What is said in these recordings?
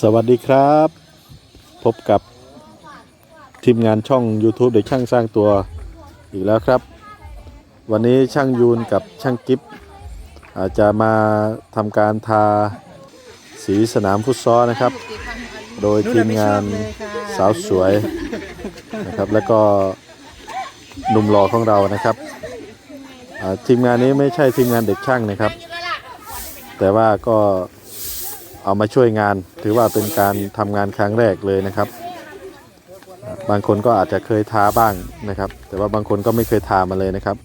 สวัสดีครับ พบกับทีมงานช่อง YouTube เด็กช่างสร้างตัวอีกแล้วครับ วันนี้ช่างยูนกับช่างกิฟอาจจะมาทำการทาสีสนามฟุตซอลนะครับ โดยทีมงานสาวสวยนะครับ แล้วก็หนุ่มหล่อของเรานะครับทีมงานนี้ไม่ใช่ทีมงานเด็กช่างนะครับ แต่ว่าก็ เอามาช่วยงาน ถือว่าเป็นการทำงานครั้งแรกเลยนะครับ บางคนก็อาจจะเคยทาบ้างนะครับ แต่ว่าบางคนก็ไม่เคยทามาเลยนะครับ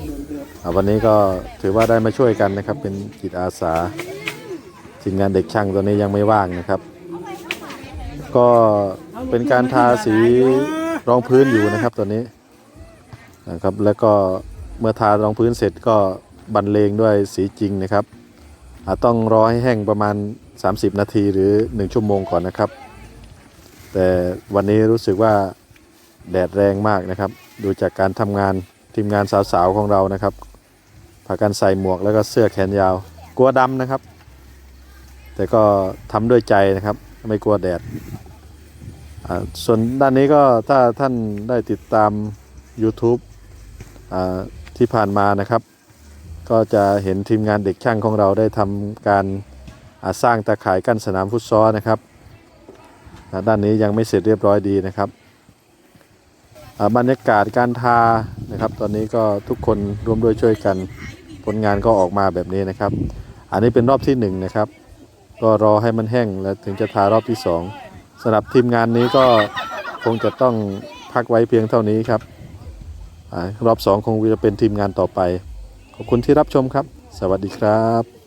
วันนี้ก็ถือว่าได้มาช่วยกันนะครับ เป็นจิตอาสาทีมงานเด็กช่างตัวนี้ยังไม่ว่างนะครับ ก็เป็นการทาสีรองพื้นอยู่นะครับตัวนี้นะครับแล้วก็เมื่อทารองพื้นเสร็จก็บรรเลงด้วยสีจริงนะครับต้องรอให้แห้งประมาณ 30 นาทีหรือ 1 ชั่วโมงก่อนนะครับ แต่วันนี้รู้สึกว่าแดดแรงมากนะครับ ดูจากการทำงานทีมงานสาวๆของเรานะครับพากันใส่หมวกแล้วก็เสื้อแขนยาว กลัวดำนะครับ แต่ก็ทำด้วยใจนะครับ ไม่กลัวแดดส่วนด้านนี้ก็ถ้าท่านได้ติดตาม YouTube ที่ผ่านมานะครับ ก็จะเห็นทีมงานเด็กช่างของเราได้ทำการ สร้างตาข่ายกั้นสนามฟุตซอลนะครับด้านนี้ยังไม่เสร็จเรียบร้อยดีนะครับอ่าบรรยากาศการทานะครับ ตอนนี้ก็ทุกคนร่วมด้วยช่วยกันผลงานก็ออกมาแบบนี้นะครับ อันนี้เป็นรอบที่หนึ่งนะครับ ก็รอให้มันแห้งแล้วถึงจะทารอบที่สองสำหรับทีมงานนี้ก็คงจะต้องพักไว้เพียงเท่านี้ครับอรอบสองคงจะเป็นทีมงานต่อไป ขอบคุณที่รับชมครับ สวัสดีครับ